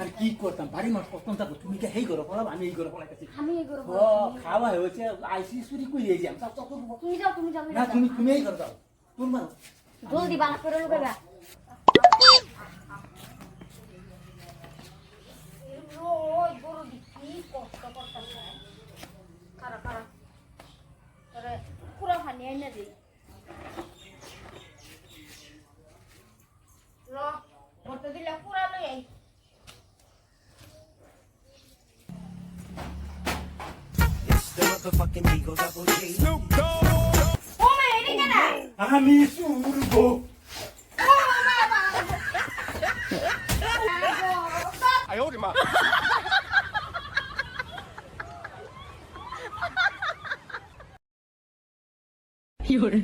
আর কি করতাম? বাড়ি মাস থাকো তুমি কি হেই করো আমি এই করো বলা আমি এই করব ও খাওয়া হয়েছে আইসি সুরি কই দিয়ে যাম। সব তুমি যাও তুমি যাও না এই করো দাও জলদি বালা করে পুরো ফানি আইনা দিই। motherfucking Eagle Double G. Snoop Dogg. I mean, Surbo. I hold him up. You're.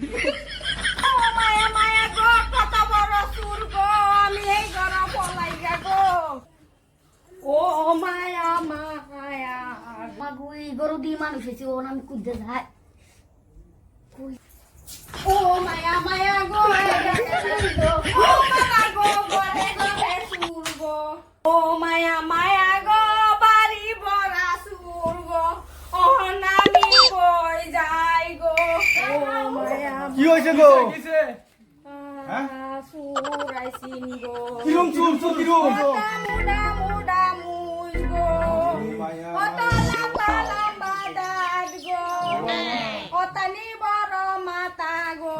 Oh, my, oh, my. বড় সুর গো আমি এই ঘর পলাই গো ও মায়া মায়া মাগু এই গরু দিয়ে মানুষ হয়েছে ও আমি কুদ্দে যাই। ও মায়া মায়া গো ও সুর ও মায়া মায়া গো বাড়ি বড়া সুর গো অহনামি কই যাই গো। ও মায়া কি হয়েছে গো? হ্যাঁ সুরাইছিন গো। কিরম চুল চুল কিরম?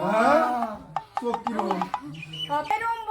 아, 수업 기 록. 어, 때론